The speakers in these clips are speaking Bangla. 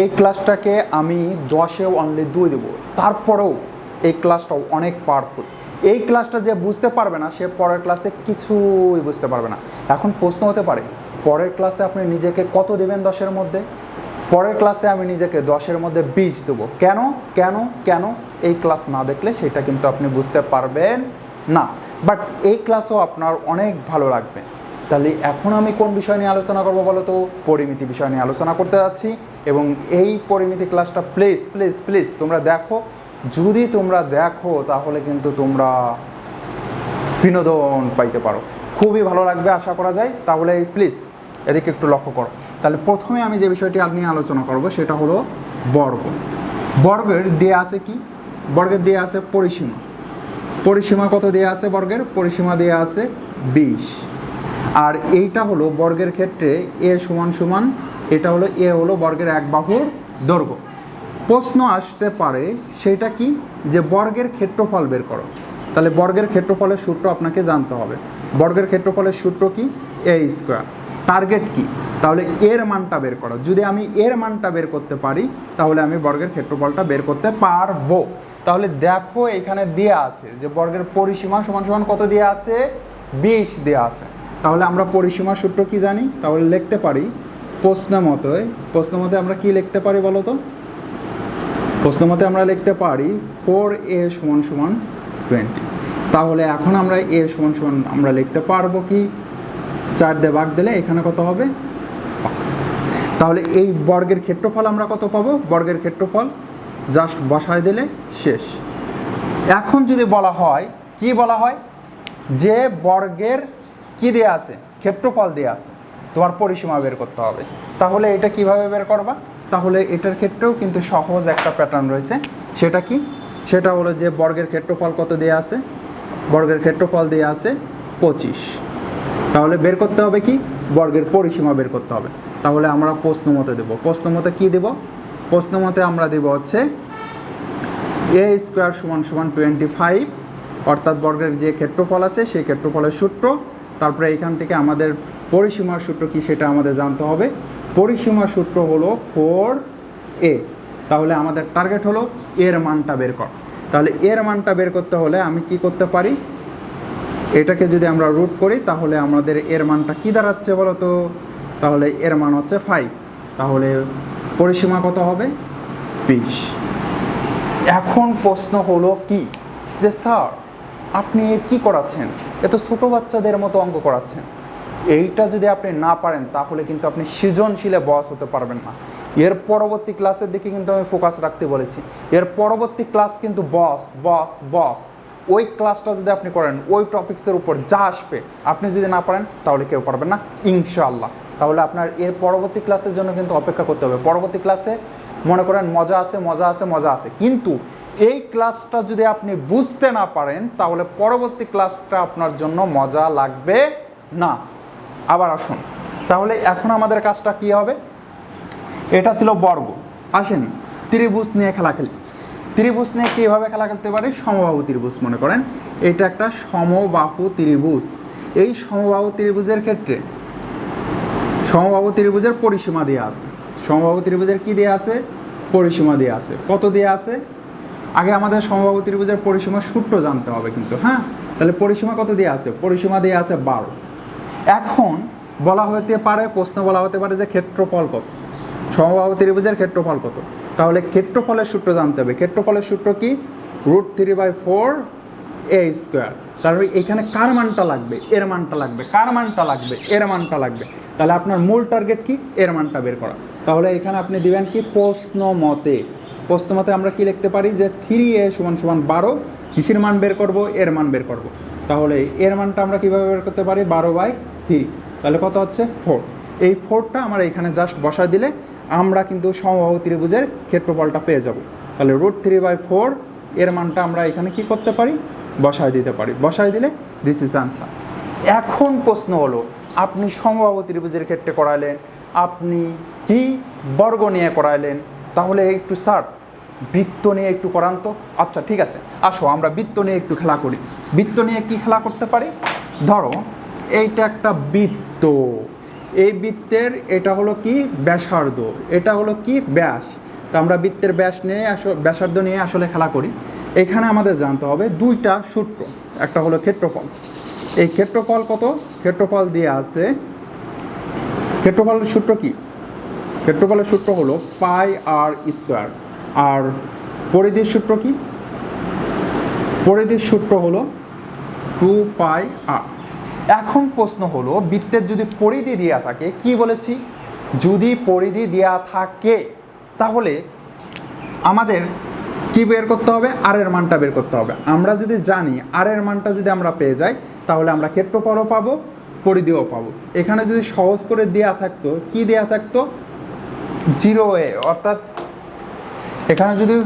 এই ক্লাসটাকে আমি দশে অনলি দুই দেবো, তারপরেও এই ক্লাসটাও অনেক পাওয়ারফুল এই ক্লাসটা যে বুঝতে পারবে না, সে পরের ক্লাসে কিছুই বুঝতে পারবে না। এখন প্রশ্ন হতে পারে, পরের ক্লাসে আপনি নিজেকে কত দেবেন দশের মধ্যে? পরের ক্লাসে আমি নিজেকে দশের মধ্যে বিশ দেবো। কেন? কেন? কেন? এই ক্লাস না দেখলে সেটা কিন্তু আপনি বুঝতে পারবেন না। বাট এই ক্লাসও আপনার অনেক ভালো লাগবে। তাহলে এখন আমি কোন বিষয় নিয়ে আলোচনা করব বলো তো? পরিমিতি বিষয় নিয়ে আলোচনা করতে যাচ্ছি এবং এই পরিমিতি ক্লাসটা প্লিজ প্লিজ প্লিজ তোমরা দেখো। যদি তোমরা দেখো, তাহলে কিন্তু তোমরা বিনোদন পাইতে পারো। খুবই ভালো লাগবে, আশা করা যায়। তাহলে প্লিজ এদিকে একটু লক্ষ্য করো। তাহলে প্রথমে আমি যে বিষয়টি নিয়ে আলোচনা করব, সেটা হলো বর্গ। বর্গের দেয়া আছে কি? বর্গের দেয়া আছে পরিসীমা। পরিসীমা কত দেয়া আছে বর্গের? পরিসীমা দেয়া আছে বিশ। আর এইটা হলো বর্গের ক্ষেত্রে এ সমান সমান, এটা হলো এ হলো বর্গের এক বাহুর দৈর্ঘ্য। প্রশ্ন আসতে পারে সেটা কি? যে বর্গের ক্ষেত্রফল বের করো। তাহলে বর্গের ক্ষেত্রফলের সূত্র আপনাকে জানতে হবে। বর্গের ক্ষেত্রফলের সূত্র কি? এ স্কোয়ার। টার্গেট কি? তাহলে এর মানটা বের করো। যদি আমি এর মানটা বের করতে পারি, তাহলে আমি বর্গের ক্ষেত্রফলটা বের করতে পারব। তাহলে দেখো এখানে দেয়া আছে যে বর্গের পরিসীমা সমান সমান কত দেয়া আছে? বিশ দেয়া আছে। তাহলে আমরা পরিসীমা সূত্র কি জানি? তাহলে লিখতে পারি প্রশ্ন মতে প্রশ্ন মতে আমরা কি লিখতে পারি বলো তো? প্রশ্ন মতে আমরা লিখতে পারি ফোর এ সমান সমান টোয়েন্টি তাহলে এখন আমরা এ সমান সমান আমরা লিখতে পারব কি? চার দিয়ে ভাগ দিলে এখানে কত হবে? তাহলে এই বর্গের ক্ষেত্রফল আমরা কত পাবো? বর্গের ক্ষেত্রফল জাস্ট বসায় দিলে শেষ। এখন যদি বলা হয়, কি বলা হয়? যে বর্গের কি দেয়া আছে? ক্ষেত্রফল দেয়া আছে। তোমার পরিসীমা বের করতে হবে। তাহলে এটা কীভাবে বের করবা? তাহলে এটার ক্ষেত্রেও কিন্তু সহজ একটা প্যাটার্ন রয়েছে। সেটা কি? সেটা হলো যে বর্গের ক্ষেত্রফল কত দেয়া আছে? বর্গের ক্ষেত্রফল দেয়া আছে পঁচিশ। তাহলে বের করতে হবে কি? বর্গের পরিসীমা বের করতে হবে। তাহলে আমরা প্রশ্ন মতে দেবো। প্রশ্ন মতে কী দেবো? প্রশ্ন মতে আমরা দেবো হচ্ছে এ স্কোয়ার সমান সমান টোয়েন্টি ফাইভ অর্থাৎ বর্গের যে ক্ষেত্রফল আছে, সেই ক্ষেত্রফলের সূত্র তারপরে এখান থেকে আমাদের পরিসীমার সূত্র কি সেটা আমাদের জানতে হবে। পরিসীমার সূত্র হলো ফোর এ তাহলে আমাদের টার্গেট হলো এর মানটা বের কর। তাহলে এর মানটা বের করতে হলে আমি কি করতে পারি? এটাকে যদি আমরা রুট করি, তাহলে আমাদের এর মানটা কি দাঁড়াচ্ছে বলো তো তাহলে এর মান হচ্ছে ফাইভ তাহলে পরিসীমা কত হবে? বিশ। এখন প্রশ্ন হলো কি? যে স্যার আপনি কি করাচ্ছেন? এ তো ছোটো বাচ্চাদের মতো অঙ্ক করাচ্ছেন। এইটা যদি আপনি না পারেন, তাহলে কিন্তু আপনি সৃজনশীলে বস হতে পারবেন না। এর পরবর্তী ক্লাসের দিকে কিন্তু আমি ফোকাস রাখতে বলেছি। এর পরবর্তী ক্লাস কিন্তু বস বস বস ওই ক্লাসটা যদি আপনি করেন, ওই টপিক্সের উপর যা আসবে, আপনি যদি না পারেন, তাহলে কেউ পারবেন না, ইনশাআল্লাহ। তাহলে আপনার এর পরবর্তী ক্লাসের জন্য কিন্তু অপেক্ষা করতে হবে। পরবর্তী ক্লাসে মনে করেন মজা আছে মজা আছে মজা আছে। কিন্তু এই ক্লাসটা যদি আপনি বুঝতে না পারেন, তাহলে পরবর্তী ক্লাসটা আপনার জন্য মজা লাগবে না। আবার আসুন। তাহলে এখন আমাদের কাজটা কি হবে? এটা ছিল বর্গ। আসেন, ত্রিভুজ নিয়ে খেলা খেলি। ত্রিভুজ নিয়ে কীভাবে খেলা খেলতে পারি? সমবাহু ত্রিভুজ মনে করেন। এটা একটা সমবাহু ত্রিভুজ। এই সমবাহু ত্রিভুজের ক্ষেত্রে সমবাহু ত্রিভুজের পরিসীমা দেওয়া আছে। সমবাহু ত্রিভুজের কি দেওয়া আছে? পরিসীমা দেওয়া আছে। কত দেওয়া আছে? আগে আমাদের সমবাহু ত্রিভুজের পরিসীমার সূত্র জানতে হবে কিন্তু হ্যাঁ? তাহলে পরিসীমা কত দিয়ে আছে? পরিসীমা দিয়ে আছে বারো। এখন বলা হতে পারে, প্রশ্ন বলা হতে পারে যে ক্ষেত্রফল কত? সমবাহু ত্রিভুজের ক্ষেত্রফল কত? তাহলে ক্ষেত্রফলের সূত্র জানতে হবে। ক্ষেত্রফলের সূত্র কি? Root three by four a square. তাহলে এখানে কার মানটা লাগবে? এর মানটা লাগবে। কার মানটা লাগবে? এর মানটা লাগবে। তাহলে আপনার মূল টার্গেট কি? এর মানটা বের করা। তাহলে এখানে আপনি দিবেন কি? প্রশ্ন মতে। প্রশ্ন মতে আমরা কি লিখতে পারি? যে থ্রি এ সমান সমান বারো, কিসের মান বের করব? এর মান বের করব। তাহলে এর মানটা আমরা কীভাবে বের করতে পারি? বারো বাই থ্রি তাহলে কত হচ্ছে? ফোর এই ফোরটা আমরা এখানে জাস্ট বসায় দিলে আমরা কিন্তু সমবাহু ত্রিভুজের ক্ষেত্রফলটা পেয়ে যাব। তাহলে রুট থ্রি বাই ফোর এর মানটা আমরা এখানে কি করতে পারি? বসায় দিতে পারি। বসায় দিলে দিস ইজ আনসার এখন প্রশ্ন হলো, আপনি সমবাহু ত্রিভুজের ক্ষেত্রে করালেন আপনি কি বর্গ নিয়ে করাইলেন? তাহলে একটু স্যার, বৃত্ত নিয়ে একটু করান তো। আচ্ছা ঠিক আছে, আসো, আমরা বৃত্ত নিয়ে একটু খেলা করি। বৃত্ত নিয়ে কি খেলা করতে পারি? ধরো, এইটা একটা বৃত্ত। এই বৃত্তের, এটা হলো কি? ব্যাসার্ধ। এটা হলো কি? ব্যাস। তো আমরা বৃত্তের ব্যাস নিয়ে আস- ব্যাসার্ধ নিয়ে আসলে খেলা করি। এখানে আমাদের জানতে হবে দুইটা সূত্র। একটা হলো ক্ষেত্রফল। এই ক্ষেত্রফল কত? ক্ষেত্রফল দিয়ে আছে। ক্ষেত্রফলের সূত্র কি? ক্ষেত্রফলের সূত্র হলো পাই আর স্কোয়ার। আর পরিধির সূত্র কি? পরিধির সূত্র হলো টু পাই আর। এখন প্রশ্ন হলো, বৃত্তের যদি পরিধি দেওয়া থাকে, কি বলেছি? যদি পরিধি দেওয়া থাকে, তাহলে আমাদের কি বের করতে হবে? আর এর মানটা বের করতে হবে। আমরা যদি জানি আর এর মানটা যদি আমরা পেয়ে যাই, তাহলে আমরা ক্ষেত্রফলও পাবো, পরিধিও পাবো। এখানে যদি সহজ করে দেওয়া থাকতো, কি দেওয়া থাকতো? জিরো এ, অর্থাৎ এখানে যদি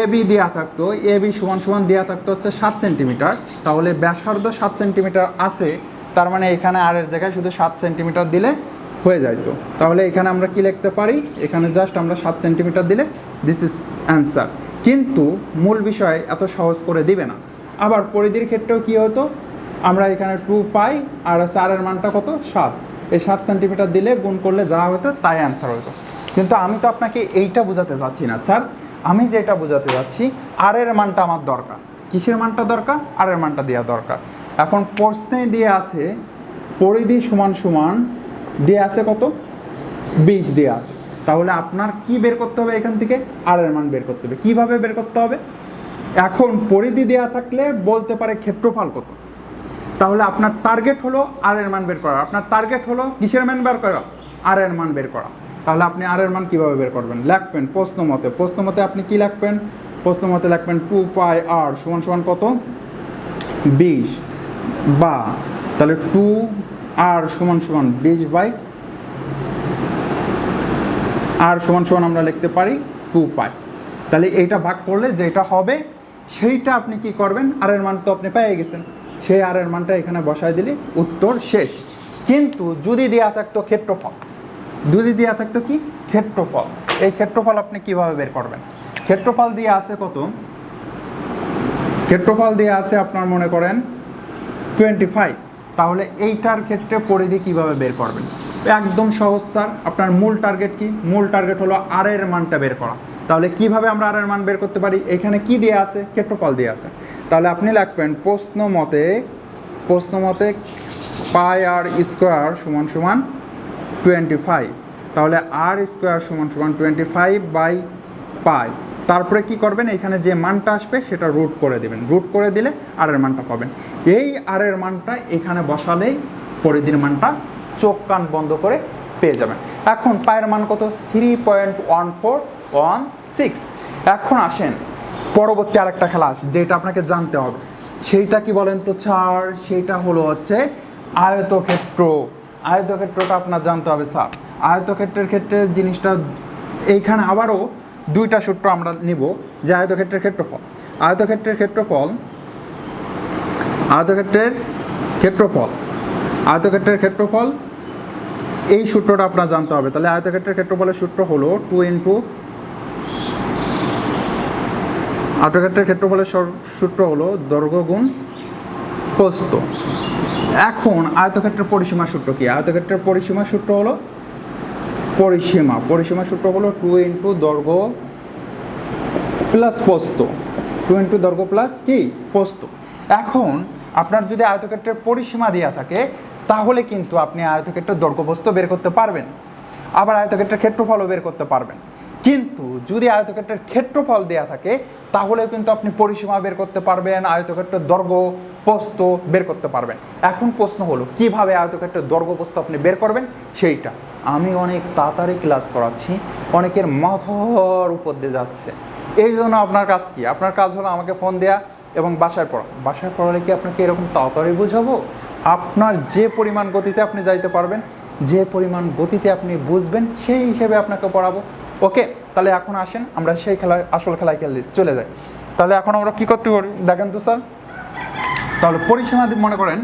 এ বি দেওয়া থাকতো, এ বি সমান সমান দেওয়া থাকতো হচ্ছে সাত সেন্টিমিটার, তাহলে ব্যাসার্ধ সাত সেন্টিমিটার আছে, তার মানে এখানে আর এর জায়গায় শুধু সাত সেন্টিমিটার দিলে হয়ে যাইতো। তাহলে এখানে আমরা কি লিখতে পারি? এখানে জাস্ট আমরা সাত সেন্টিমিটার দিলে দিস ইজ অ্যান্সার কিন্তু মূল বিষয় এত সহজ করে দিবে না। আবার পরিধির ক্ষেত্রেও কি হতো? আমরা এখানে টু পাই, আর চারের মানটা কত? সাত। এই সাত সেন্টিমিটার দিলে গুণ করলে যা হতো তাই অ্যান্সার হতো কিন্তু আমি তো আপনাকে এইটা বোঝাতে চাচ্ছি না, স্যার। আমি যেটা বোঝাতে যাচ্ছি আর এর মানটা আমার দরকার। কিসের মানটা দরকার? আর এর মানটা দেওয়া দরকার। এখন প্রশ্নে দিয়ে আছে, পরিধি সমান সমান দিয়ে আছে কত? বিশ দিয়ে আছে। তাহলে আপনার কি বের করতে হবে এখান থেকে? আর এর মান বের করতে হবে। কীভাবে বের করতে হবে? এখন পরিধি দেওয়া থাকলে বলতে পারে ক্ষেত্রফল কত? তাহলে আপনার টার্গেট হলো আর এর মান বের করা। আপনার টার্গেট হলো কিসের মান বের করা? আর এর মান বের করা। তাহলে আপনি আর এর মান কীভাবে বের করবেন? লিখবেন প্রশ্ন মতে। প্রশ্ন মতে আপনি কি লিখবেন প্রশ্ন মতে লিখবেন টু ফাই আর সমান সমান কত? বিশ। বা, তাহলে টু আর সমান সমান বিশ বাই আর সমান সমান আমরা লিখতে পারি টু পাই তাহলে এইটা ভাগ করলে যেটা হবে, সেইটা আপনি কি করবেন? আর এর মান তো আপনি পেয়ে গেছেন। সেই আর এর মানটা এখানে বসায় দিলে, উত্তর শেষ। কিন্তু যদি দেওয়া থাকতো ক্ষেত্রফল। যদি দেওয়া থাকতো কি? ক্ষেত্রফল। এই ক্ষেত্রফল আপনি কীভাবে বের করবেন? ক্ষেত্রফল দিয়ে আছে কত? ক্ষেত্রফল দিয়ে আছে আপনার মনে করেন টোয়েন্টি ফাইভ তাহলে এইটার ক্ষেত্রে পরিধি কীভাবে বের করবেন? একদম সহজ, স্যার। আপনার মূল টার্গেট কি? মূল টার্গেট হলো আর এর মানটা বের করা। তাহলে কীভাবে আমরা আর এর মান বের করতে পারি? এখানে কি দিয়ে আছে? ক্ষেত্রফল দিয়ে আছে। তাহলে আপনি লিখবেন প্রশ্ন মতে প্রশ্ন মতে পাই আর স্কোয়ার সমান সমান টোয়েন্টি ফাইভ তাহলে আর স্কোয়ার সমান সমান টোয়েন্টি ফাইভ বাই পাই। তারপরে কি করবেন? এখানে যে মানটা আসবে, সেটা রুট করে দেবেন। রুট করে দিলে আর এর মানটা পাবেন। এই আর এর মানটা এখানে বসালেই পরিধির মানটা চোখ কান বন্ধ করে পেয়ে যাবেন। এখন পায়ের মান কত? Three point one four one six এখন আসেন, পরবর্তী আরেকটা খেলা আসে যেটা আপনাকে জানতে হবে। সেইটা কি বলেন তো ছাড় সেইটা হলো হচ্ছে আয়তক্ষেত্র। আয়তক্ষেত্রটা আপনার জানতে হবে, স্যার। আয়তক্ষেত্রের ক্ষেত্রে জিনিসটা, এইখানে আবারও দুইটা সূত্র আমরা নিব, যে আয়তক্ষেত্রের ক্ষেত্রফল। আয়তক্ষেত্রের ক্ষেত্রফল আয়তক্ষেত্রের ক্ষেত্রফল। আয়তক্ষেত্রের ক্ষেত্রফল, এই সূত্রটা আপনার জানতে হবে। তাহলে আয়তক্ষেত্রের ক্ষেত্রফলের সূত্র হলো টু ইন্টু আয়তক্ষেত্রের ক্ষেত্রফলের সূত্র হলো দৈর্ঘ্য গুণ প্রস্ত এখন আয়তক্ষেত্রের পরিসীমার সূত্র কি? আয়তক্ষেত্রের পরিসীমার সূত্র হলো পরিসীমা। পরিসীমার সূত্র হলো টু ইন্টু দৈর্ঘ্য প্লাস পোস্ত টু ইন্টু দৈর্ঘ্য প্লাস কি? পোস্ত এখন আপনার যদি আয়তক্ষেত্রের পরিসীমা দেওয়া থাকে, তাহলে কিন্তু আপনি আয়তক্ষেত্রের দৈর্ঘ্যপ্রস্থ বের করতে পারবেন। আবার আয়তক্ষেত্রের ক্ষেত্রফলও বের করতে পারবেন। কিন্তু যদি আয়তক্ষেত্রের ক্ষেত্রফল দেওয়া থাকে, তাহলেও কিন্তু আপনি পরিসীমা বের করতে পারবেন, আয়তক্ষেত্রের দৈর্ঘ্য পোস্ত বের করতে পারবেন। এখন প্রশ্ন হলো, কীভাবে আয়তক্ষেত্রের দৈর্ঘ্য পোস্ত আপনি বের করবেন? সেইটা। আমি অনেক তাড়াতাড়ি ক্লাস করাচ্ছি, অনেকের মাথার উপর দিয়ে যাচ্ছে। এই জন্য আপনার কাজ কি? আপনার কাজ হলো আমাকে ফোন দেয়া এবং বাসায় পড়া। বাসায় পড়ালে কি আপনাকে এরকম তাড়াতাড়ি বুঝাবো? আপনার যে পরিমাণ গতিতে আপনি যাইতে পারবেন, যে পরিমাণ গতিতে আপনি বুঝবেন, সেই হিসেবে আপনাকে পড়াবো। ওকে, তাহলে এখন আসেন, আমরা সেই খেলায় আসল খেলায় খেলে চলে যাই। তাহলে এখন আমরা কী করতে পারি? দেখেন তো স্যার। তাহলে পরিসীমা মনে করেন,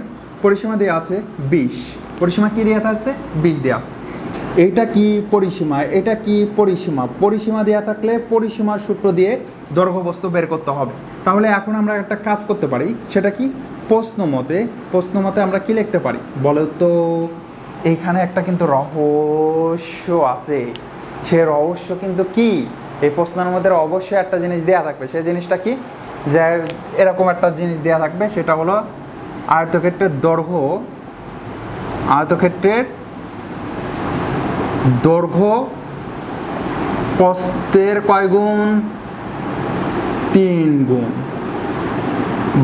পরিসীমা দিয়ে আছে বিশ। পরিসীমা কী দেওয়া থাকছে? বিশ দিয়ে আছে। এটা কি পরিসীমা? এটা কি পরিসীমা? পরিসীমা দেওয়া থাকলে পরিসীমার সূত্র দিয়ে দৈর্ঘ্য বস্তু বের করতে হবে। তাহলে এখন আমরা একটা কাজ করতে পারি, সেটা কি? প্রশ্ন মতে প্রশ্ন মতে আমরা কি লিখতে পারি? বলো তো এইখানে একটা কিন্তু রহস্য আছে। সে রহস্য কিন্তু কি? এই প্রশ্নের মধ্যে অবশ্যই একটা জিনিস দেওয়া থাকবে। সেই জিনিসটা কি? যে এরকম একটা জিনিস দেওয়া থাকবে, সেটা হলো আয়তক্ষেত্রের দৈর্ঘ্য। আয়তক্ষেত্রের দৈর্ঘ্য প্রস্তের কয় গুণ? তিন গুণ।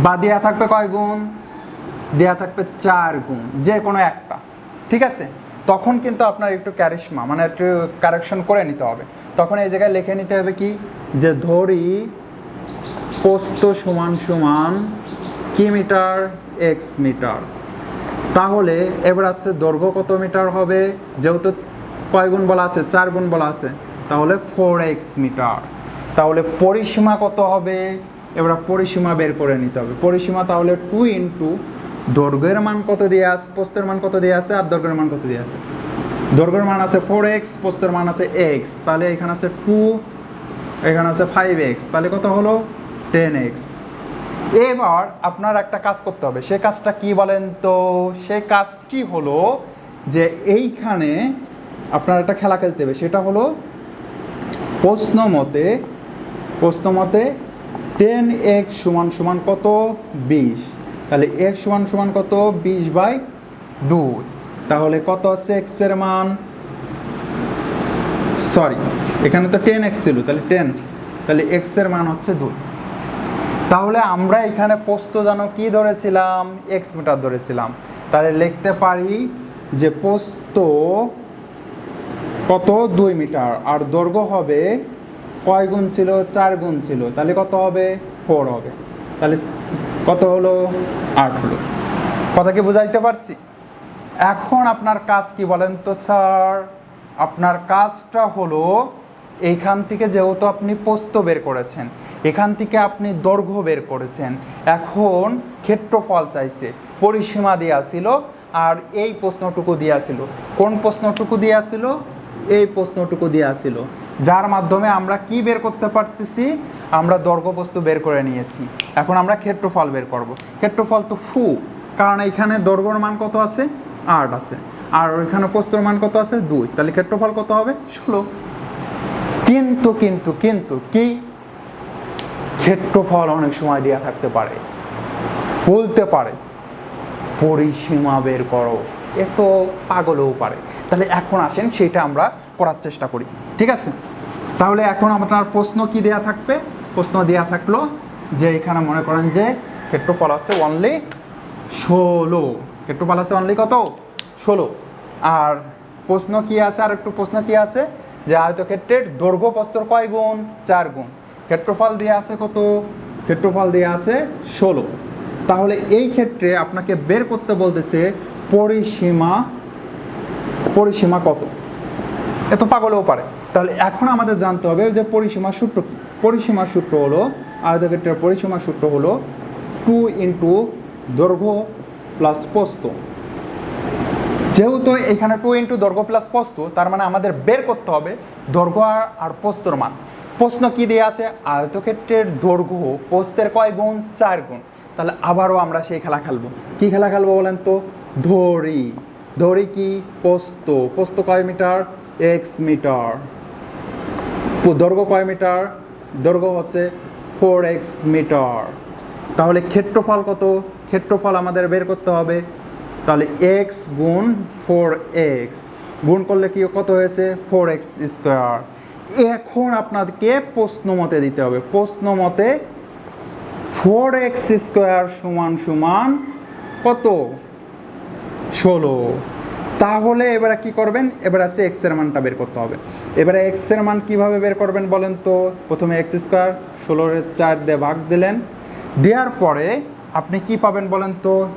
বা দেয়া থাকবে কয় গুণ? দেয়া থাকবে চার গুণ, যে কোনো একটা। ঠিক আছে? তখন কিন্তু আপনার একটু ক্যারিশমা মানে একটু কারেকশন করে নিতে হবে। তখন এই জায়গায় লিখে নিতে হবে কি? যে ধরি পোস্ত সমান সমান কি মিটার? X metre. তাহলে এবার আছে দৈর্ঘ্য কত মিটার হবে? যেহেতু কয় গুণ বলা আছে? চার গুণ বলা আছে। তাহলে ফোর এক্স মিটার। তাহলে পরিসীমা কত হবে? এবার পরিসীমা বের করে নিতে হবে। পরিসীমা তাহলে টু ইন্টু দৈর্ঘ্যের মান কত দিয়ে আছে? পোস্তের মান কত দিয়ে আছে? আর দৈর্ঘ্যের মান কত দিয়ে আছে? দৈর্ঘ্যের মান আছে ফোর এক্স পোস্তের মান আছে এক্স তাহলে এখানে আছে টু এখানে আছে ফাইভ এক্স তাহলে কত হলো? টেন এক্স এবার আপনার একটা কাজ করতে হবে। সে কাজটা কি বলেন তো? সে কাজটি হলো যে এইখানে আপনার একটা খেলা খেলতে হবে। সেটা হলো প্রশ্ন মতে প্রশ্ন মতে টেন এক্স সমান সমান কত? বিশ। তাহলে এক্স সমান সমান কত? বিশ বাই দুই। তাহলে কত আছে? এক্সের মান? সরি, এখানে তো টেন এক্স ছিল, তাহলে টেন তাহলে এক্সের মান হচ্ছে দুই। তাহলে আমরা এখানে পোস্ত যেন কি ধরেছিলাম? এক্স মিটার ধরেছিলাম। তাহলে লিখতে পারি যে পোস্ত কত? দুই মিটার। আর দৈর্ঘ্য হবে কয় গুণ ছিল? চার গুণ ছিল। তাহলে কত হবে? ফোর হবে। তাহলে কত হলো? আট হলো। কথা কি বুঝাইতে পারছি? এখন আপনার কাজ কি বলেন তো, স্যার? আপনার কাজটা হলো এইখান থেকে যেহেতু আপনি পোস্ত বের করেছেন, এখান থেকে আপনি দৈর্ঘ্য বের করেছেন, এখন ক্ষেত্রফল চাইছে, পরিসীমা ছিল আর এই প্রশ্নটুকু ছিল। কোন প্রশ্নটুকু ছিল? এই প্রশ্নটুকু ছিল। যার মাধ্যমে আমরা কি বের করতে পারতেছি? আমরা বস্তু বের করে নিয়েছি। এখন আমরা ক্ষেত্রফল বের করব। ক্ষেত্রফল তো ফু, কারণ এখানে দৈর্ঘ্যর মান কত আছে? আট আছে। আর ওইখানে প্রস্তর মান কত আছে? দুই। তাহলে ক্ষেত্রফল কত হবে? ষোলো। কিন্তু কিন্তু কিন্তু কি? ক্ষেত্রফল অনেক সময় দেওয়া থাকতে পারে। বলতে পারে, পরিসীমা বের করো। এ তো পাগলও পারে। তাহলে এখন আসেন, সেটা আমরা করার চেষ্টা করি। ঠিক আছে? তাহলে এখন আপনার প্রশ্ন কি দেয়া থাকবে? প্রশ্ন দেয়া থাকল যে এখানে মনে করেন যে ক্ষেত্রফল হচ্ছে অনলি ষোলো। ক্ষেত্রফল আছে অনলি কত? ষোলো। আর প্রশ্ন কি আছে? আর একটু প্রশ্ন কি আছে? যে আয়তক্ষেত্রের দৈর্ঘ্য প্রস্তর কয় গুণ? চার গুণ। ক্ষেত্রফল দিয়ে আছে কত? ক্ষেত্রফল দিয়ে আছে ষোলো। তাহলে এই ক্ষেত্রে আপনাকে বের করতে বলতেছে পরিসীমা পরিসীমা কত? এত পাগলেও পারে। তাহলে এখন আমাদের জানতে হবে যে পরিসীমার সূত্র কী? পরিসীমার সূত্র হলো, আয়তক্ষেত্রের পরিসীমার সূত্র হলো টু ইন্টু দৈর্ঘ্য প্লাস পোস্ত। যেহেতু এখানে টু ইন্টু দৈর্ঘ্য প্লাস পোস্ত, তার মানে আমাদের বের করতে হবে দৈর্ঘ্য আর- পোস্তর মান। প্রশ্ন কি দিয়ে আছে? আয়তক্ষেত্রের দৈর্ঘ্য পোস্তের কয় গুণ? চার গুণ। তাহলে আবারও আমরা সেই খেলা খেলব। কি খেলা খেলব বলেন তো? ধরি ধরি কি পোস্ত? পোস্ত কয় মিটার? X metre. দৈর্ঘ্য কয় মিটার? দৈর্ঘ্য হচ্ছে ফোর এক্স মিটার। তাহলে ক্ষেত্রফল কত? ক্ষেত্রফল আমাদের বের করতে হবে। তাহলে এক্স গুণ ফোর এক্স গুণ করলে কি কত হয়েছে? ফোর এক্স স্কোয়ার এখন আপনাদেরকে প্রশ্ন মতে দিতে হবে। প্রশ্ন মতে ফোর এক্স স্কোয়ার সমান সমান কত? ষোলো। তাহলে এবারে কি করবেন? এবার আছে এক্সের মানটা বের করতে হবে। এবারে এক্সের মান কীভাবে বের করবেন বলেন তো? প্রথমে এক্স স্কোয়ার ষোলোর চার দিয়ে ভাগ দিলেন। দেওয়ার পরে আপনি কি পাবেন বলেন তো?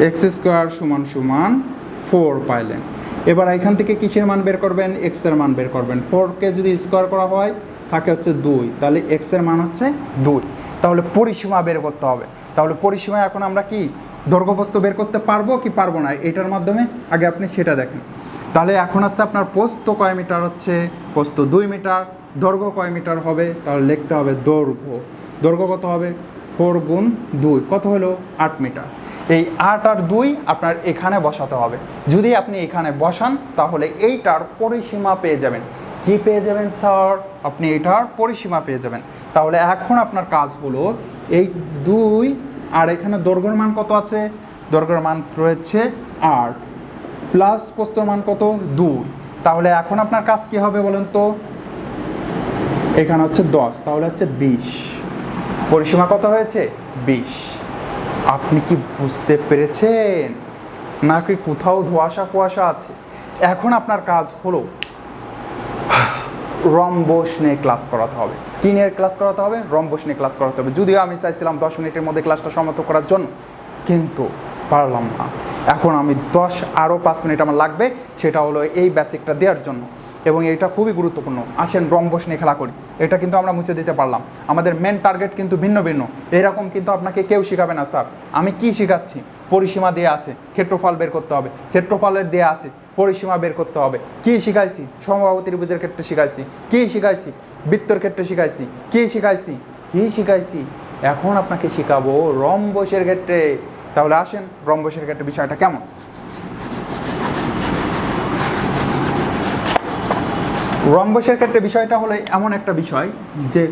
এক্স স্কোয়ার সমান সমান ফোর পাইলেন। এবার এখান থেকে কিসের মান বের করবেন? এক্সের মান বের করবেন। ফোরকে যদি স্কোয়ার করা হয়, থাকে হচ্ছে দুই। তাহলে এক্সের মান হচ্ছে দুই। তাহলে পরিসীমা বের করতে হবে। তাহলে পরিসীমা এখন আমরা কি? দৈর্ঘ্যপ্রস্থ বের করতে পারব কি পারব না, এটার মাধ্যমে আগে আপনি সেটা দেখেন। তাহলে এখন হচ্ছে আপনার পোস্ত কয় মিটার হচ্ছে? পোস্ত দুই মিটার দৈর্ঘ্য কয় মিটার হবে? তাহলে লিখতে হবে দৈর্ঘ্য দৈর্ঘ্য কত হবে? ফোর গুণ দুই। কত হলো? আট মিটার। এই আট আর দুই আপনার এখানে বসাতে হবে। যদি আপনি এখানে বসান, তাহলে এইটার পরিসীমা পেয়ে যাবেন। কি পেয়ে যাবেন স্যার? আপনি এটার পরিসীমা পেয়ে যাবেন। তাহলে এখন আপনার কাজ হলো এই দুই আর এখানে দৈর্ঘ্যের মান কত আছে? দৈর্ঘ্যের মান রয়েছে আট প্লাস প্রস্তর মান কত? দুই। তাহলে এখন আপনার কাজ কি হবে বলেন তো? এখানে হচ্ছে দশ, তাহলে হচ্ছে বিশ। পরিসীমা কত হয়েছে? বিশ। আপনি কি বুঝতে পেরেছেন? নাকি কোথাও ধোয়াশা কুয়াশা আছে? এখন আপনার কাজ হলো রম্বস নিয়ে ক্লাস করাতে হবে। কি নিয়ে ক্লাস করাতে হবে? রম্বস নিয়ে ক্লাস করাতে হবে। যদিও আমি চাইছিলাম দশ মিনিটের মধ্যে ক্লাসটা সমাপ্ত করার জন্য, কিন্তু পারলাম না। এখন আমি দশ আরও পাঁচ মিনিট আমার লাগবে, সেটা হলো এই বেসিকটা দেওয়ার জন্য। এবং এটা খুবই গুরুত্বপূর্ণ। আসেন রম্বস নিয়ে খেলা করি। এটা কিন্তু আমরা মুছে দিতে পারলাম। আমাদের মেন টার্গেট কিন্তু ভিন্ন ভিন্ন। এরকম কিন্তু আপনাকে কেউ শেখাবে না, স্যার। আমি কি শেখাচ্ছি? পরিসীমা দিয়ে আছে। ক্ষেত্রফল বের করতে হবে। ক্ষেত্রফলের দিয়ে আছে। পরিসীমা বের করতে হবে। কি শিখাইছি? সমবাহু ত্রিভুজের ক্ষেত্রে শিখাইছি। কি শিখাইছি? বৃত্তর ক্ষেত্রে শিখাইছি। কি শিখাইছি? কি শিখাইছি? এখন আপনাকে শেখাবো রম্বসের ক্ষেত্রে। তাহলে আসেন রম্বসের ক্ষেত্রে বিষয়টা কেমন? রম্বসের ক্ষেত্রে বিষয়টা হলো এমন একটা বিষয় যে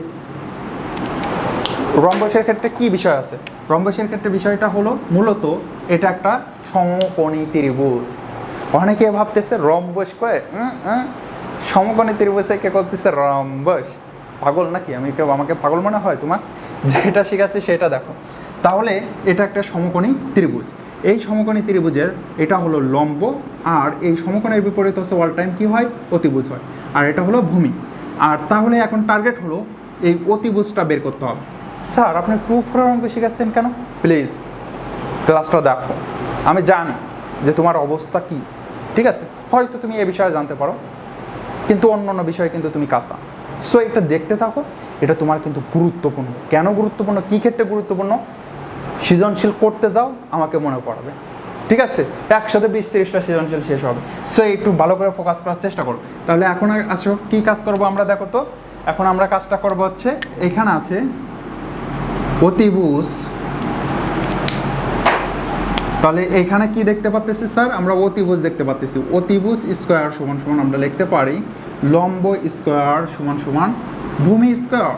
রম্বসের ক্ষেত্রে কি বিষয় আছে? রম্বসের ক্ষেত্রে বিষয়টা হলো মূলত এটা একটা সমকোণী ত্রিভুজ। অনেকে ভাবতেছে রম্বস কয়ে সমকোণী ত্রিভুজে কে করতেছে রম্বস পাগল নাকি? আমি কেউ, আমাকে পাগল মনে হয় তোমার? যেটা শিখাচ্ছি সেটা দেখো। তাহলে এটা একটা সমকোণী ত্রিভুজ। এই সমকোণী ত্রিভুজের, এটা হলো লম্ব, আর এই সমকোণের বিপরীত হচ্ছে অল টাইম কী হয়? অতিভুজ হয়। আর এটা হলো ভূমি। আর তাহলে এখন টার্গেট হলো এই অতিভুজটা বের করতে হবে। স্যার, আপনি টু ফোরের অঙ্ক শিখাচ্ছেন কেন? প্লিজ, ক্লাসটা দেখো। আমি জানি যে তোমার অবস্থা কি। ঠিক আছে? হয়তো তুমি এ বিষয়ে জানতে পারো, কিন্তু অন্য অন্য বিষয়ে কিন্তু তুমি কাঁচা। সো এটা দেখতে থাকো, এটা তোমার কিন্তু গুরুত্বপূর্ণ। কেন গুরুত্বপূর্ণ? কী ক্ষেত্রে গুরুত্বপূর্ণ? সৃজনশীল করতে যাও, আমাকে মনে পড়াবে ঠিক আছে? একসাথে বিশ তিরিশটা সৃজনশীল শেষ হবে। সো একটু ভালো করে ফোকাস করার চেষ্টা করো। তাহলে এখন আসো, কী কাজ করব আমরা দেখো তো? এখন আমরা কাজটা করব হচ্ছে, এখানে আছে, অতিভুজ তাহলে এখানে কি দেখতে পাচ্তেছি স্যার? আমরা অতিভুজ দেখতে পাচ্তেছি অতিভুজ স্কোয়ার সমান সমান আমরা লিখতে পারি লম্ব স্কোয়ার সমান সমান ভূমি স্কোয়ার।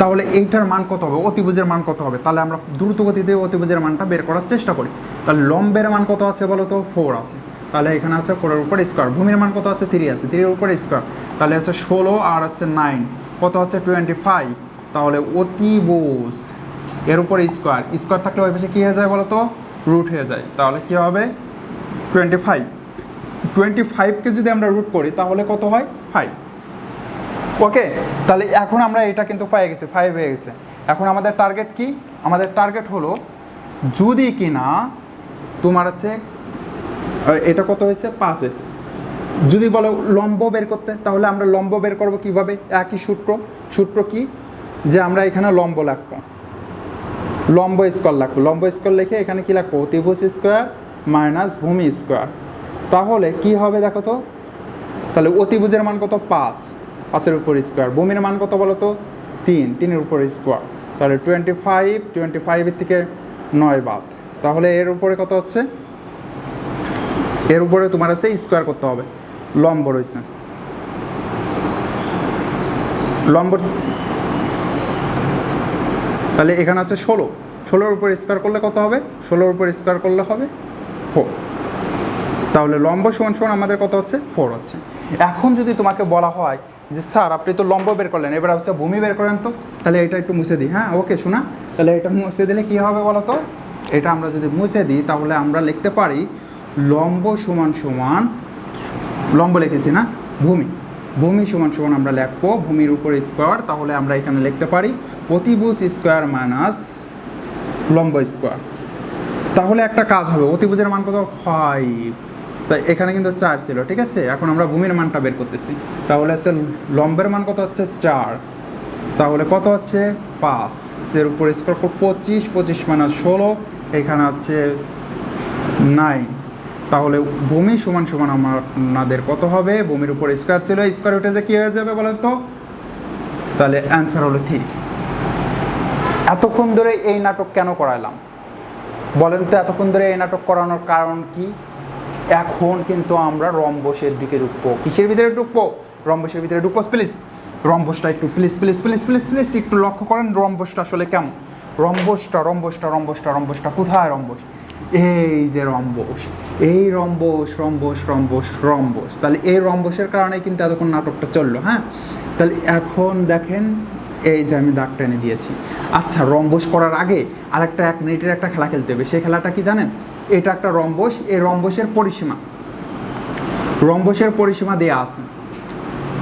তাহলে এইটার মান কত হবে? অতিভুজের মান কত হবে? তাহলে আমরা দ্রুত গতিতে অতিভুজের মানটা বের করার চেষ্টা করি। তাহলে লম্বের মান কত আছে বলো তো? ফোর আছে। তাহলে এখানে আছে ফোরের উপর স্কোয়ার। ভূমির মান কত আছে? থ্রি আছে। থ্রির উপর স্কোয়ার। তাহলে হচ্ছে ষোলো, আর হচ্ছে নাইন কত হচ্ছে? টোয়েন্টি ফাইভ তাহলে অতিভুজ এর উপর স্কোয়ার। স্কোয়ার থাকলে ওই পাশে কী হয়ে যায় বলো তো? রুট হয়ে যায়। তাহলে কী হবে? টোয়েন্টি ফাইভ টোয়েন্টি ফাইভকে যদি আমরা রুট করি, তাহলে কত হয়? ফাইভ ওকে তাহলে এখন আমরা এটা কিন্তু পেয়ে গেছি ফাইভ হয়ে গেছে। এখন আমাদের টার্গেট কি? আমাদের টার্গেট হলো, যদি কি না তোমার হচ্ছে এটা কত হয়েছে? পাঁচ হয়েছে। যদি বলো লম্ব বের করতে, তাহলে আমরা লম্ব বের করব কীভাবে? একই সূত্র। সূত্র কি? যে আমরা এখানে লম্ব লাগবো। লম্ব স্কোয়ার লাগবো। লম্ব স্কোয়ার লিখে এখানে কী লাগবে? অতিভুজ স্কোয়ার মাইনাস ভূমি স্কোয়ার। তাহলে কি হবে দেখো তো? তাহলে অতিভুজের মান কত? পাঁচ। পাঁচের উপর স্কোয়ার। ভূমির মান কত বলো তো? তিন। তিনের উপর স্কোয়ার। তাহলে টোয়েন্টি ফাইভ টোয়েন্টি ফাইভের থেকে নয় বাদ। তাহলে এর উপরে কত হচ্ছে? এর উপরে তোমার আছে স্কোয়ার করতে হবে। লম্ব রয়েছে। লম্ব তাহলে এখানে হচ্ছে ষোলো। ষোলোর উপর স্কোয়ার করলে কত হবে? ষোলোর উপর স্কোয়ার করলে হবে ফোর তাহলে লম্ব সমান সমান আমাদের কত হচ্ছে? ফোর হচ্ছে। এখন যদি তোমাকে বলা হয় যে, স্যার, আপনি তো লম্ব বের করলেন, এবার হচ্ছে ভূমি বের করেন তো? তাহলে এটা একটু মুছে দিই। হ্যাঁ ওকে শোনা। তাহলে এটা মুছে দিলে কী হবে বলো তো? এটা আমরা যদি মুছে দিই, তাহলে আমরা লিখতে পারি লম্ব সমান সমান, লম্ব লিখেছি না? ভূমি। ভূমি সমান সমান আমরা লিখব, ভূমির উপর স্কোয়ার তাহলে আমরা এখানে লিখতে পারি অতিভুজ স্কোয়ার মাইনাস লম্ব স্কোয়ার। তাহলে একটা কাজ হবে, অতিভুজের মান কত? ফাইভ তাই এখানে কিন্তু চার ছিল, ঠিক আছে? এখন আমরা ভূমির মানটা বের করতেছি। তাহলে হচ্ছে লম্বের মান কত হচ্ছে? চার। তাহলে কত হচ্ছে? পাঁচ। এর উপর স্কোয়ার পঁচিশ পঁচিশ মাইনাস ষোলো, এখানে হচ্ছে নাইন তাহলে ভূমি সমান সমান আমাদের কত হবে? ভূমির উপর স্কোয়ার ছিল, স্কোয়ার উঠে যে কী হয়ে যাবে বলেন তো তাহলে অ্যান্সার হলো থ্রি এতক্ষণ ধরে এই নাটক কেন করাইলাম? বলেন তো, এতক্ষণ ধরে এই নাটক করানোর কারণ কি? এখন কিন্তু আমরা রম্বসের দিকে ঢুকবো। কিসের ভিতরে ঢুকবো? রম্বসের ভিতরে ঢুকবো। প্লিজ, রম্বসটা একটু, please please please please please, একটু লক্ষ্য করেন রম্বসটা আসলে কেমন? রম্বসটা রম্বসটা রম্বসটা রম্বসটা, কোথায় রম্বস? এই যে রম্বস, এই রম্বস রম্বস রম্বস রম্বস। তাহলে এই রম্বসের কারণে কিন্তু এতক্ষণ নাটকটা চলল হ্যাঁ? তাহলে এখন দেখেন এই যে আমি দাগ টেনে দিয়েছি। আচ্ছা রম্বস করার আগে আরেকটা এক মিনিটের একটা খেলা খেলতে হবে। সেই খেলাটা কি জানেন? এটা একটা রম্বস, এই রম্বসের পরিসীমা। রম্বসের পরিসীমা দেয়া আছে।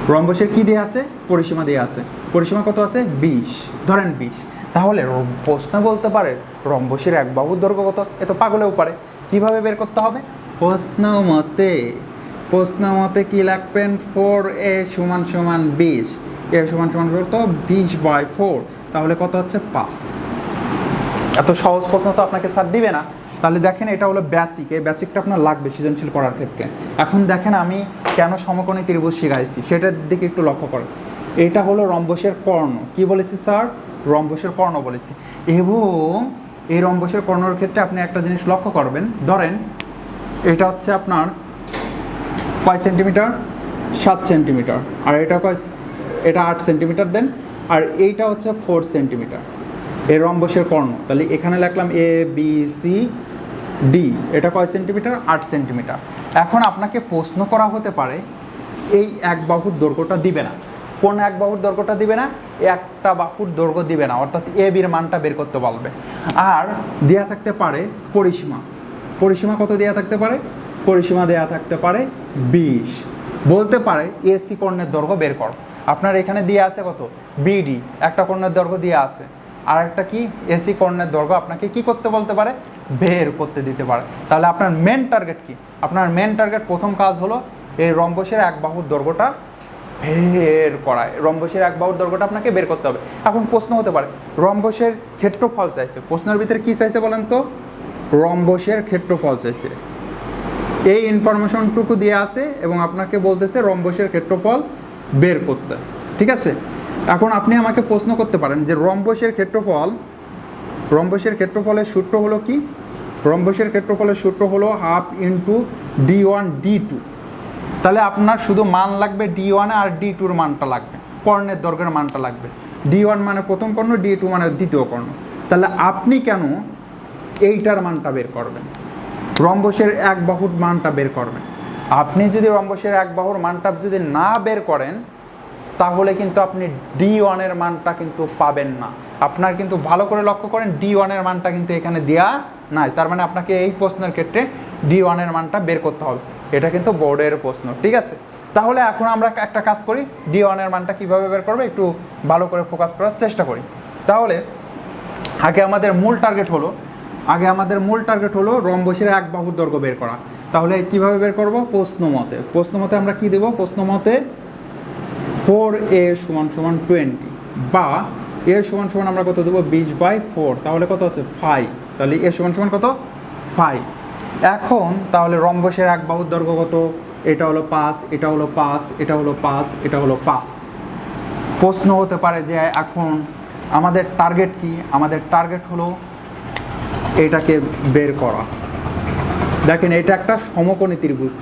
রম্বসের কি দেয়া আছে? পরিসীমা দেয়া আছে। পরিসীমা কত আছে? বিশ। ধরেন বিশ। তাহলে প্রশ্ন বলতে পারে, রম্বসের এক বাহুর দৈর্ঘ্য কত? এ তো পাগলেও পারে। কীভাবে বের করতে হবে? প্রশ্ন মতে প্রশ্ন মতে কি লাগবেন? ফোর এ সমান সমান বিশ। এ সমান সমান কত বিশ বাই ফোর। তাহলে কত হচ্ছে? পাঁচ। এত সহজ প্রশ্ন তো আপনাকে স্যার দিবে না। তাহলে দেখেন এটা হলো বেসিক এই বেসিকটা আপনার লাগবে সৃজনশীল করার ক্ষেত্রে। এখন দেখেন আমি কেন সমকোণী ত্রিভুজ শিখাইছি? সেটার দিকে একটু লক্ষ্য করেন। এটা হলো রম্বসের কর্ণ। কি বলেছি স্যার? রম্বসের কর্ণ বলেছি। এবং এই রম্বসের কর্ণর ক্ষেত্রে আপনি একটা জিনিস লক্ষ্য করবেন। ধরেন, এটা হচ্ছে আপনার কয় সেন্টিমিটার? সাত সেন্টিমিটার। আর এটা কয় এটা আট সেন্টিমিটার দেন আর এইটা হচ্ছে ফোর সেন্টিমিটার এর রম্বসের কর্ণ। তাহলে এখানে লিখলাম এ বি সি ডি এটা কয় সেন্টিমিটার আট সেন্টিমিটার এখন আপনাকে প্রশ্ন করা হতে পারে, এই এক বাহুর দৈর্ঘ্যটা দিবে না। কোন এক বাহুর দৈর্ঘ্যটা দিবে না? একটা বাহুর দৈর্ঘ্য দিবে না। অর্থাৎ এ বির মানটা বের করতে পারবে। আর দেয়া থাকতে পারে পরিসীমা। পরিসীমা কত দেয়া থাকতে পারে? পরিসীমা দেয়া থাকতে পারে বিশ। বলতে পারে এসি কর্ণের দৈর্ঘ্য বের কর। আপনার এখানে দিয়ে আছে কত? বিডি একটা কর্ণের দৈর্ঘ্য দিয়ে আছে। আর একটা কি? এসি কর্ণের দৈর্ঘ্য আপনাকে কি করতে বলতে পারে? বের করতে দিতে পারে। তাহলে আপনার মেন টার্গেট কি? আপনার মেন টার্গেট প্রথম কাজ হলো এই রম্বসের এক বাহুর দৈর্ঘ্যটা বের করায় রম্বসের এক বাহুর দৈর্ঘ্যটা আপনাকে বের করতে হবে। এখন প্রশ্ন হতে পারে, রম্বসের ক্ষেত্রফল চাইছে। প্রশ্নের ভিতরে কি চাইছে বলেন তো? রম্বসের ক্ষেত্রফল চাইছে। এই ইনফরমেশনটুকু দিয়ে আছে এবং আপনাকে বলতেছে রম্বসের ক্ষেত্রফল বের করতে। ঠিক আছে? এখন আপনি আমাকে প্রশ্ন করতে পারেন যে রম্বসের ক্ষেত্রফল, রম্বসের ক্ষেত্রফলের সূত্র হলো কি? রম্বসের ক্ষেত্রফলের সূত্র হলো half into D one D two. তাহলে আপনার শুধু মান লাগবে ডি ওয়ানে আর ডি টুর মানটা লাগবে। কর্ণের দৈর্ঘ্যের মানটা লাগবে। ডি ওয়ান মানে প্রথম কর্ণ, ডি টু মানে দ্বিতীয় কর্ণ। তাহলে আপনি কেন এইটার মানটা বের করবেন? রম্বসের এক বাহুর মানটা বের করবেন। আপনি যদি রম্বসের এক বাহুর মানটা যদি না বের করেন, তাহলে কিন্তু আপনি ডি ওয়ানের মানটা কিন্তু পাবেন না। আপনার কিন্তু ভালো করে লক্ষ্য করেন ডি ওয়ানের মানটা কিন্তু এখানে দেওয়া নাই। তার মানে আপনাকে এই প্রশ্নের ক্ষেত্রে ডি ওয়ানের মানটা বের করতে হবে। এটা কিন্তু বোর্ডের প্রশ্ন, ঠিক আছে? তাহলে এখন আমরা একটা কাজ করি ডি ওয়ানের মানটা কীভাবে বের করবে, একটু ভালো করে ফোকাস করার চেষ্টা করি। তাহলে, আগে আমাদের মূল টার্গেট হলো, আগে আমাদের মূল টার্গেট হলো রম্বসের এক বাহুর দৈর্ঘ্য বের করা। তাহলে কীভাবে বের করব? প্রশ্ন মতে প্রশ্ন মতে আমরা কি দেব? প্রশ্ন মতে ফোর এ সমান সমান টোয়েন্টি বা এ সমান সমান আমরা কত দেবো? বিশ বাই ফোর তাহলে কত আছে? ফাইভ তাহলে এ সমান সমান কত? ফাইভ এখন তাহলে রম্বসের এক বাহুর দৈর্ঘ্য কত? এটা হলো পাঁচ, এটা হলো পাঁচ, এটা হলো পাঁচ, এটা হলো পাঁচ। প্রশ্ন হতে পারে যে এখন আমাদের টার্গেট কি? আমাদের টার্গেট হলো এটাকে বের করা। দেখেন, এটা একটা সমকোণী ত্রিভুজ।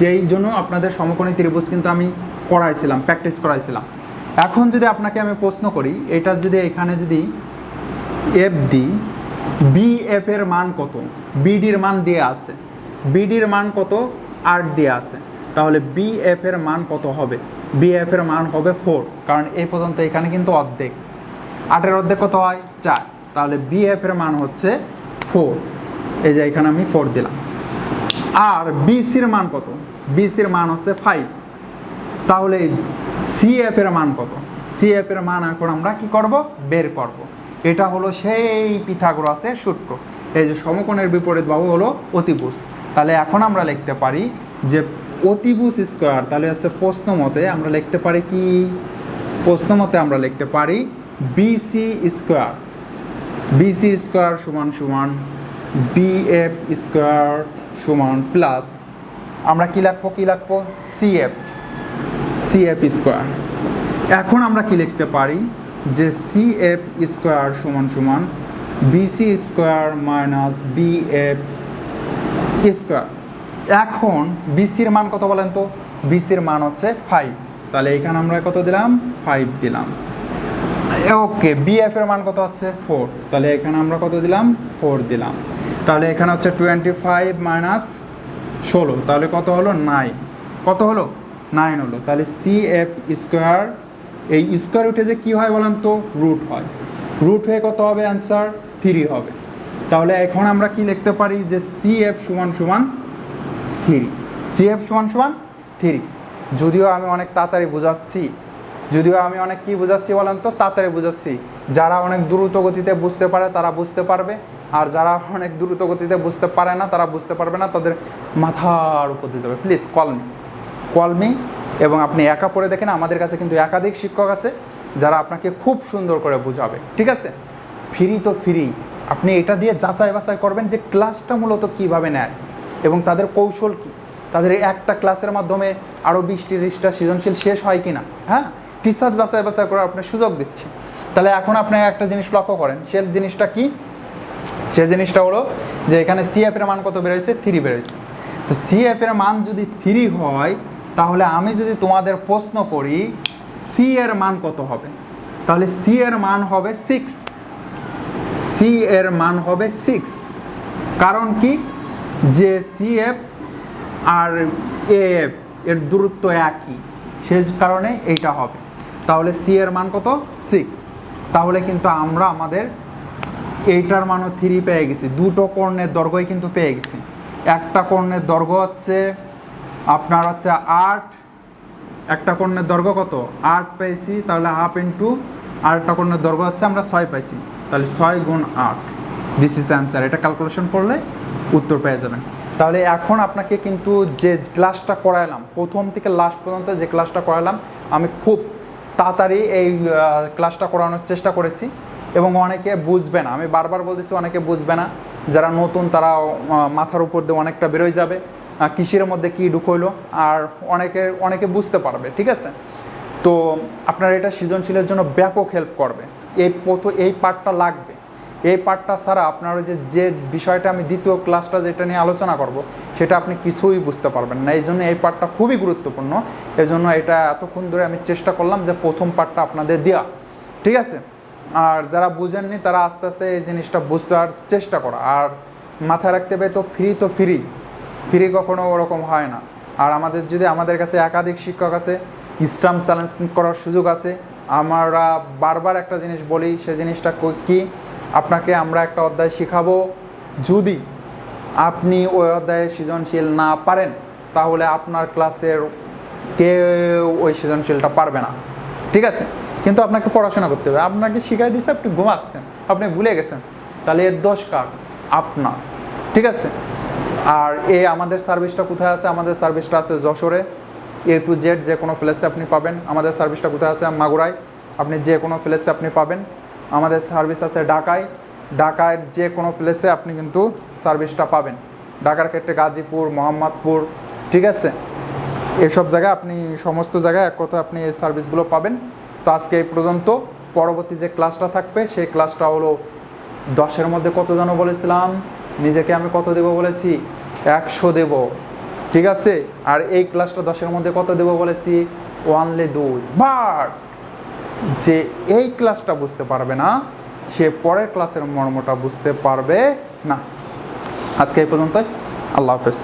যেই জন্য আপনাদের সমকোণী ত্রিভুজ কিন্তু আমি করাইছিলাম প্র্যাকটিস করাইছিলাম। এখন যদি আপনাকে আমি প্রশ্ন করি, এটা যদি এখানে যদি এফ দি বি এফ এর মান কত? বিডির মান দিয়ে আছে। বিডির মান কত? আট দিয়ে আছে। তাহলে বি এফ এর মান কত হবে? বি এফ এর মান হবে ফোর কারণ এই পর্যন্ত এখানে কিন্তু অর্ধেক। আটের অর্ধেক কত হয়? চার। তাহলে বি এফ এর মান হচ্ছে ফোর এই যে এখানে আমি ফোর দিলাম। আর বিসির মান কত? বিসির মান হচ্ছে ফাইভ তাহলে সিএফ এর মান কত? সিএফ এর মান এখন আমরা কি করব? বের করব। এটা হলো সেই পিথাগোরাসের সূত্র। এই যে সমকোণের বিপরীত বাহু হলো অতিভুজ। তাহলে এখন আমরা লিখতে পারি যে অতিভুজ স্কোয়ার, তাহলে হচ্ছে প্রশ্ন মতে আমরা লিখতে পারি কি? প্রশ্ন মতে আমরা লিখতে পারি বিসি স্কোয়ার। বিসি স্কোয়ার সমান সমান বিএফ স্কোয়ার সমান প্লাস আমরা কি লিখব কি লিখব? সিএফ সিএফ স্কোয়ার এখন আমরা কি লিখতে পারি? যে সিএফ স্কোয়ার সমান সমান BC square minus B F square এখন বিসির মান কত বলেন তো? বিসির মান হচ্ছে ফাইভ তাহলে এখানে আমরা কত দিলাম? ফাইভ দিলাম। ওকে বিএফ এর মান কত হচ্ছে ফোর তাহলে এখানে আমরা কত দিলাম? ফোর দিলাম। তাহলে এখানে হচ্ছে টোয়েন্টি ফাইভ মাইনাস ষোলো, তাহলে কত হলো? নাইন কত হলো? নাইন হলো। তাহলে সি এফ স্কোয়ার এই স্কোয়ার উঠে যে কী হয় বলেন তো? রুট হয়। রুট হয়ে কত হবে? অ্যান্সার থ্রি হবে। তাহলে এখন আমরা কি লিখতে পারি? যে সি এফ সমান সমান থ্রি সি এফ সমান সমান থ্রি যদিও আমি অনেক তাড়াতাড়ি বোঝাচ্ছি। যদিও আমি অনেক কি বোঝাচ্ছি বলেন তো? তাড়াতাড়ি বোঝাচ্ছি। যারা অনেক দ্রুত গতিতে বুঝতে পারে, তারা বুঝতে পারবে। আর যারা অনেক দ্রুত গতিতে বুঝতে পারে না, তারা বুঝতে পারবে না, তাদের মাথার উপর দিয়ে যাবে please call me call me এবং আপনি একা পড়ে দেখেন আমাদের কাছে কিন্তু একাধিক শিক্ষক আছে যারা আপনাকে খুব সুন্দর করে বোঝাবে। ঠিক আছে? ফ্রি তো ফ্রি আপনি এটা দিয়ে যাচাই বাছাই করবেন যে ক্লাসটা মূলত কীভাবে নেয় এবং তাদের কৌশল কী। তাদের একটা ক্লাসের মাধ্যমে আরও বিশ তিরিশটা সৃজনশীল শেষ হয় কি না হ্যাঁ? টিচার যাচাই বাছাই করার আপনি সুযোগ দিচ্ছে তাহলে এখন আপনি একটা জিনিস লক্ষ্য করেন সে জিনিসটা কি? সে জিনিসটা হলো যে এখানে সিএফ এর মান কত বেরোয়েছে? থ্রি বেরোয়েছে। তো সিএফ এর মান যদি থ্রি হয়, তাহলে আমি যদি তোমাদের প্রশ্ন করি সি এর মান কত হবে? তাহলে সি এর মান হবে সিক্স সি এর মান হবে সিক্স কারণ কি? যে সিএফ আর এএফ এর দূরত্ব একই। সে কারণে এইটা হবে। তাহলে সি এর মান কত? সিক্স তাহলে কিন্তু আমরা আমাদের এইটার মানও থ্রি পেয়ে গেছি। দুটো কর্ণের দৈর্ঘ্যই কিন্তু পেয়ে গেছি। একটা কর্ণের দৈর্ঘ্য হচ্ছে, আপনার হচ্ছে আট। একটা কর্ণের দৈর্ঘ্য কত? আট পেয়েছি, তাহলে হাফ ইন্টু আর একটা কর্ণের দৈর্ঘ্য হচ্ছে আমরা ছয় পাইছি। তাহলে ছয় গুণ আট। দিস ইজ অ্যান্সার এটা ক্যালকুলেশন করলে উত্তর পেয়ে যাবেন। তাহলে এখন আপনাকে কিন্তু যে ক্লাসটা করাইলাম, প্রথম থেকে লাস্ট পর্যন্ত যে ক্লাসটা করালাম আমি খুব তাড়াতাড়ি এই ক্লাসটা করানোর চেষ্টা করেছি। এবং অনেকে বুঝবে না। আমি বারবার বলতেছি, অনেকে বুঝবে না। যারা নতুন, তারা মাথার উপর দিয়ে অনেকটা বেরোয় যাবে। কিসের মধ্যে কী ঢুকইলো আর অনেকে অনেকে বুঝতে পারবে, ঠিক আছে? তো আপনার এটা সৃজনশীলের জন্য ব্যাপক হেল্প করবে। এই প্রথম এই পার্টটা লাগবে। এই পার্টটা ছাড়া আপনার ওই যে যে বিষয়টা আমি দ্বিতীয় ক্লাসটা যেটা নিয়ে আলোচনা করব, সেটা আপনি কিছুই বুঝতে পারবেন না। এই জন্য এই পার্টটা খুবই গুরুত্বপূর্ণ। এই জন্য এটা এতক্ষণ ধরে আমি চেষ্টা করলাম যে প্রথম পার্টটা আপনাদের দেওয়া ঠিক আছে? আর যারা বুঝেননি, তারা আস্তে আস্তে এই জিনিসটা বুঝতে চেষ্টা করা। আর মাথায় রাখতে হবে, তো ফ্রি তো ফ্রি ফ্রি কখনো ওরকম হয় না। আর আমাদের যদি আমাদের কাছে একাধিক শিক্ষক আছে, ইসলাম চ্যালেঞ্জ করার সুযোগ আছে, আমরা বারবার একটা জিনিস বলি, সে জিনিসটা কি আপনাকে আমরা একটা অধ্যায় শেখাবো। যদি আপনি ওই অধ্যায়ে সৃজনশীল না পারেন, তাহলে আপনার ক্লাসের কেউ ওই সৃজনশীলটা পারবে না। ঠিক আছে? কিন্তু আপনাকে পড়াশোনা করতে হবে। আপনাকে শিখাই দিচ্ছে আপনি ঘুমাচ্ছেন, আপনি ভুলে গেছেন। তাহলে এর দোষ কার? আপনার। ঠিক আছে? আর এ আমাদের সার্ভিসটা কোথায় আছে? আমাদের সার্ভিসটা আছে যশোরে। এ টু জেড যে কোনো প্লেসে আপনি পাবেন। আমাদের সার্ভিসটা কোথায় আছে? মাগুরায়। আপনি যে কোনো প্লেসে আপনি পাবেন। আমাদের সার্ভিস আছে ঢাকায়। ঢাকায় যে কোনো প্লেসে আপনি কিন্তু সার্ভিসটা পাবেন। ঢাকার ক্ষেত্রে গাজীপুর, মোহাম্মদপুর, ঠিক আছে? এসব জায়গায় আপনি, সমস্ত জায়গায় এক কথা আপনি এই সার্ভিসগুলো পাবেন। তো আজকে এই পর্যন্ত। পরবর্তী যে ক্লাসটা থাকবে, সেই ক্লাসটা হলো দশের মধ্যে কত জন বলেছিলাম? নিজেকে আমি কত দেব বলেছি? একশো দেব। ঠিক আছে? আর এই ক্লাসটা দশের মধ্যে কত দেব বলেছি? ওয়ানলি দুই। বাট যে এই ক্লাসটা বুঝতে পারবে না, সে পরের ক্লাসের মর্মটা বুঝতে পারবে না। আজকে এই পর্যন্ত আল্লাহ হাফেজ।